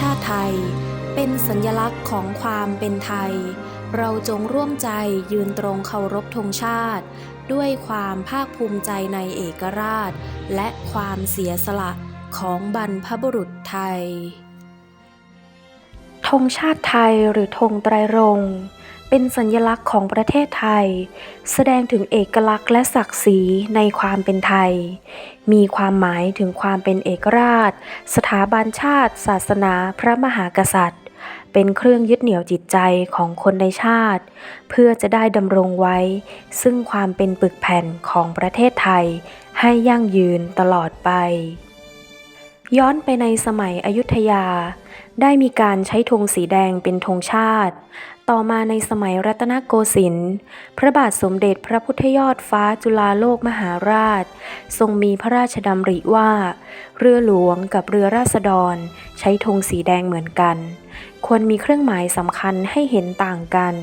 ชาติไทย เป็นสัญลักษณ์ของความเป็นไทย เราจงร่วมใจยืนตรงเคารพธงชาติ ด้วยความภาคภูมิใจในเอกราช และความเสียสละของบรรพบุรุษไทยธงชาติไทยหรือธงไตรรงค์ เป็นสัญลักษณ์ของประเทศไทย แสดงถึงเอกลักษณ์และศักดิ์ศรีในความเป็นไทย มีความหมายถึงความเป็นเอกราช สถาบันชาติ ศาสนา พระมหากษัตริย์ เป็นเครื่องยึดเหนี่ยวจิตใจของคนในชาติ เพื่อจะได้ดำรงไว้ ซึ่งความเป็นปึกแผ่นของประเทศไทย ให้ยั่งยืนตลอดไป ย้อนไปในสมัยอยุธยาได้มีการใช้ธงสีแดงเป็นธงชาติ ต่อมาในสมัยรัตนโกสินทร์ พระบาทสมเด็จพระพุทธยอดฟ้าจุฬาโลกมหาราช ทรงมีพระราชดำริว่า เรือหลวงกับเรือราษฎร ใช้ธงสีแดงเหมือนกัน ควรมีเครื่องหมายสำคัญให้เห็นต่างกัน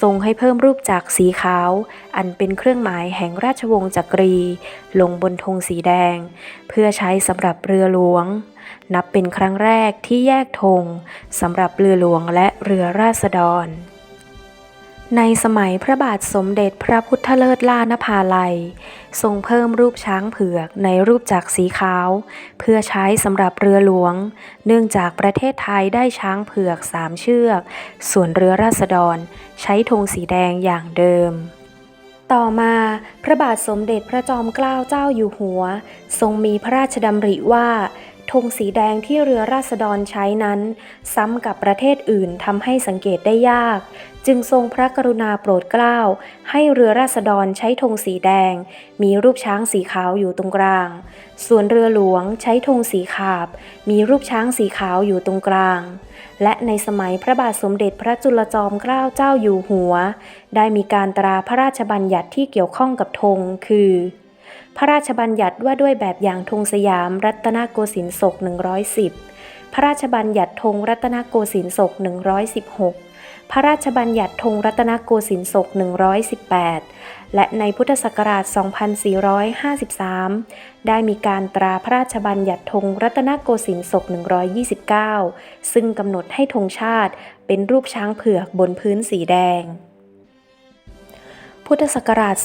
ทรงให้เพิ่มรูปจากสีขาว อันเป็นเครื่องหมายแห่งราชวงศ์จักรี ลงบนธงสีแดง เพื่อใช้สำหรับเรือหลวง นับเป็นครั้งแรกที่แยกธงสำหรับเรือหลวงและเรือราษฎร ในสมัยพระบาทสมเด็จพระพุทธเลิศล่านภาลัย ทรงเพิ่มรูปช้างเผือกในรูปจักรสีขาว เพื่อใช้สำหรับเรือหลวง เนื่องจากประเทศไทยได้ช้างเผือกสามเชือก ส่วนเรือราษฎรใช้ธงสีแดงอย่างเดิมต่อมาพระบาทสมเด็จพระจอมเกล้าเจ้าอยู่หัว ทรงมีพระราชดำริว่า ธงสีแดงที่เรือราษฎรใช้นั้น ซ้ำกับประเทศอื่นทำให้สังเกตได้ยาก จึงทรงพระกรุณาโปรดเกล้า ให้เรือราษฎรใช้ธงสีแดง มีรูปช้างสีขาวอยู่ตรงกลาง ส่วนเรือหลวงใช้ธงสีขาบ มีรูปช้างสีขาวอยู่ตรงกลาง และในสมัยพระบาทสมเด็จพระจุลจอมเกล้าเจ้าอยู่หัว ได้มีการตราพระราชบัญญัติที่เกี่ยวข้องกับธงคือ พระราชบัญญัติว่าด้วยแบบอย่างธงสยาม รัตนโกสินทร์ศก 110 พระราชบัญญัติธงรัตนโกสินทร์ศก 116 พระราชบัญญัติธงรัตนโกสินทร์ศก 118 และในพุทธศักราช 2453 ได้มีการตราพระราชบัญญัติธงรัตนโกสินทร์ศก 129 ซึ่งกำหนดให้ธงชาติเป็นรูปช้างเผือกบนพื้นสีแดง พุทธศักราช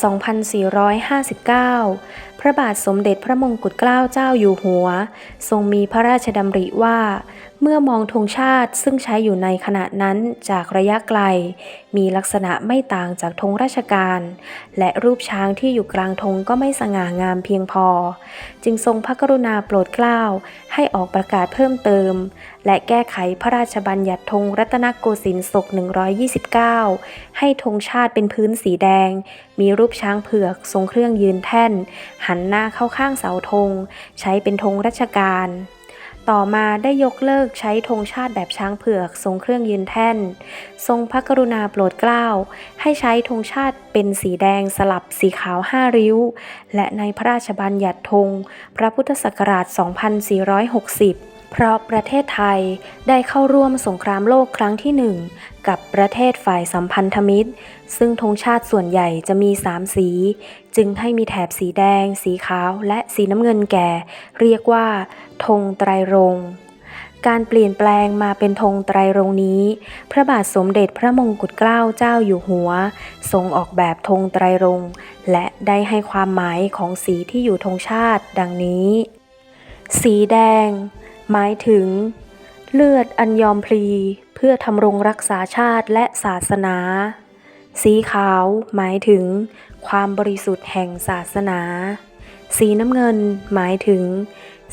2459 พระบาทสมเด็จพระมงกุฎเกล้าเจ้าอยู่หัว ทรงมีพระราชดำริว่า เมื่อมองธงชาติซึ่งใช้อยู่ในขณะนั้นจากระยะไกล มีลักษณะไม่ต่างจากธงราชการ และรูปช้างที่อยู่กลางธงก็ไม่สง่างามเพียงพอ จึงทรงพระกรุณาโปรดเกล้าให้ออกประกาศเพิ่มเติม และแก้ไขพระราชบัญญัติธงรัตนโกสินทร์ศก 129 ให้ธงชาติเป็นพื้นสีแดง มีรูปช้างเผือกทรงเครื่องยืนแท่น หันหน้าเข้าข้างเสาธง ใช้เป็นธงราชการ ต่อมาได้ยกเลิกใช้ธงชาติแบบช้างเผือก ทรงเครื่องยืนแท่น ทรงพระกรุณาโปรดเกล้า ให้ใช้ธงชาติเป็นสีแดงสลับสีขาวห้าริ้ว และในพระราชบัญญัติธงพระพุทธศักราช 2460 เพราะประเทศไทยได้เข้าร่วมสงครามโลกครั้งที่หนึ่งกับประเทศฝ่ายสัมพันธมิตร ซึ่งธงชาติส่วนใหญ่จะมีสามสี จึงให้มีแถบสีแดง สีขาว และสีน้ำเงินแก่ เรียกว่าธงไตรรงการเปลี่ยนแปลงมาเป็นธงไตรรงนี้ พระบาทสมเด็จพระมงกุฎเกล้าเจ้าอยู่หัว ทรงออกแบบธงไตรรงและได้ให้ความหมายของสีที่อยู่ธงชาติ ดังนี้ สีแดง หมายถึง เลือดอันยอมพลีเพื่อทำรงรักษาชาติและศาสนา สีขาวหมายถึง ความบริสุทธิ์แห่งศาสนา สีน้ำเงินหมายถึง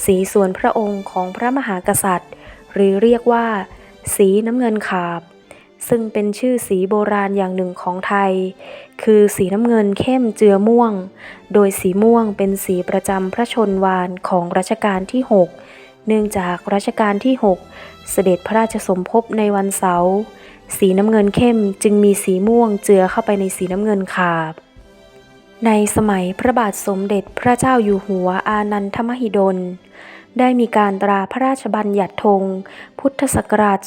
สีส่วนพระองค์ของพระมหากษัตริย์ หรือเรียกว่า สีน้ำเงินขาบ ซึ่งเป็นชื่อสีโบราณอย่างหนึ่งของไทย คือสีน้ำเงินเข้มเจือม่วง โดยสีม่วงเป็นสีประจำพระชนวานของรัชกาลที่ 6 เนื่องจากรัชกาลที่ 6 เสด็จพระราชสมภพในวันเสาร์สีน้ำเงินเข้มจึงมีสีม่วงเจือเข้าไปในสีน้ำเงินขาบ ในสมัยพระบาทสมเด็จพระเจ้าอยู่หัวอานันทมหิดล ได้มีการตราพระราชบัญญัติธงพุทธศักราช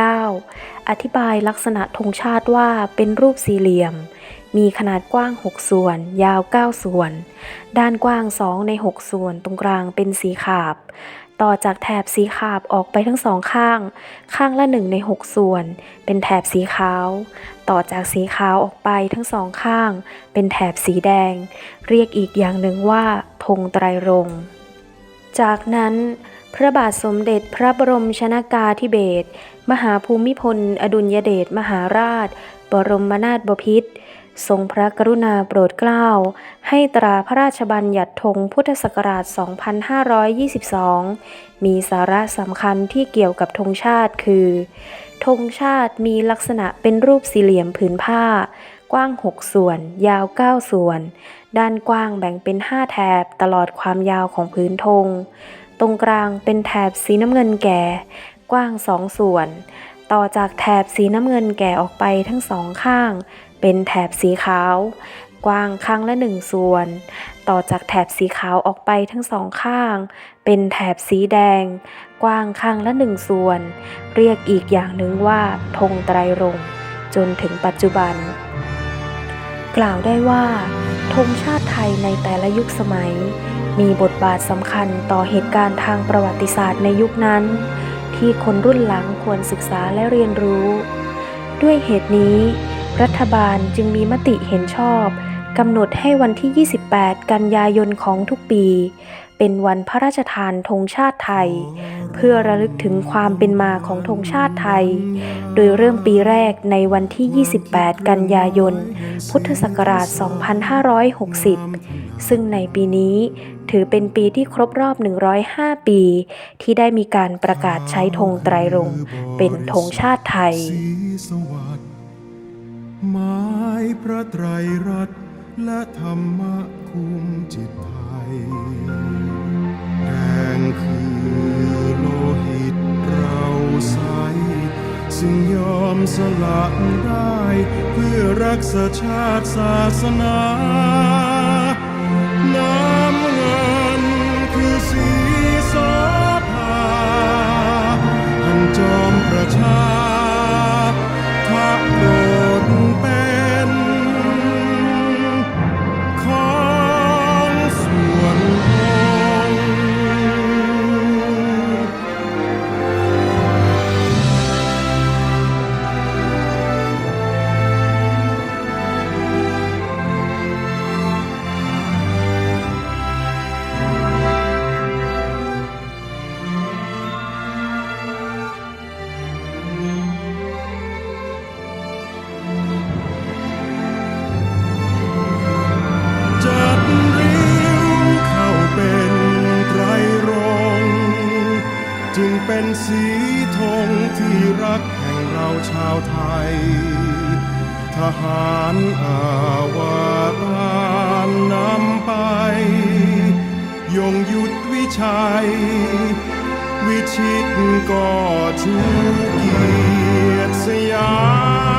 2479 อธิบายลักษณะธงชาติว่าเป็นรูปสี่เหลี่ยม มีขนาดกว้าง 6 ส่วน ยาว 9 ส่วน ด้านกว้าง 2 ใน 6 ส่วน ตรงกลางเป็นสีขาบ ต่อจากแถบสีขาบออกไปทั้งสองข้าง ข้างละหนึ่งในหกส่วน เป็นแถบสีขาว ต่อจากสีขาวออกไปทั้งสองข้าง เป็นแถบสีแดง เรียกอีกอย่างหนึ่งว่าธงไตรรงค์จากนั้นพระบาทสมเด็จพระบรมชนากาธิเบศรมหาภูมิพล อดุลยเดชมหาราช บรมนาถบพิตร ทรงพระกรุณาโปรดเกล้า ให้ตราพระราชบัญญัติธงพุทธศักราช 2522 มีสาระสำคัญที่เกี่ยวกับธงชาติคือ ธงชาติมีลักษณะเป็นรูปสี่เหลี่ยมผืนผ้า กว้าง 6 ส่วน ยาว 9 ส่วน ด้านกว้างแบ่งเป็น 5 แถบตลอดความยาวของพื้นธง ตรงกลางเป็นแถบสีน้ำเงินแก่ กว้าง 2 ส่วน ต่อจากแถบสีน้ำเงินแก่ออกไปทั้งสองข้าง เป็นแถบสีขาว กว้างข้างละหนึ่งส่วน ต่อจากแถบสีขาวออกไปทั้งสองข้าง เป็นแถบสีแดง กว้างข้างละหนึ่งส่วน เรียกอีกอย่างหนึ่งว่าธงไตรรงจนถึงปัจจุบัน กล่าวได้ว่าธงชาติไทยในแต่ละยุคสมัย มีบทบาทสำคัญต่อเหตุการณ์ทางประวัติศาสตร์ในยุคนั้น ที่คนรุ่นหลังควรศึกษาและเรียนรู้ ด้วยเหตุนี้ รัฐบาลจึงมีมติเห็นชอบกำหนดให้วันที่ 28 กันยายนของทุกปี เป็นวันพระราชทานธงชาติไทย เพื่อระลึกถึงความเป็นมาของธงชาติไทย โดยเริ่มปีแรกในวันที่ 28 กันยายน พุทธศักราช 2560 ซึ่งในปีนี้ถือเป็นปีที่ครบรอบ 105 ปี ที่ได้มีการประกาศใช้ธงไตรรงค์เป็นธงชาติไทย หมายพระไตรรัตน์และธรรมะคุมจิตไทย แดงคือโลหิตเราใส ซึ่งยอมสละได้ เพื่อรักษาชาติศาสนาาวไทย ทหารอาวตานนำไป ยงยุดวิชัย วิชิตก็ชูเกียรติสยาม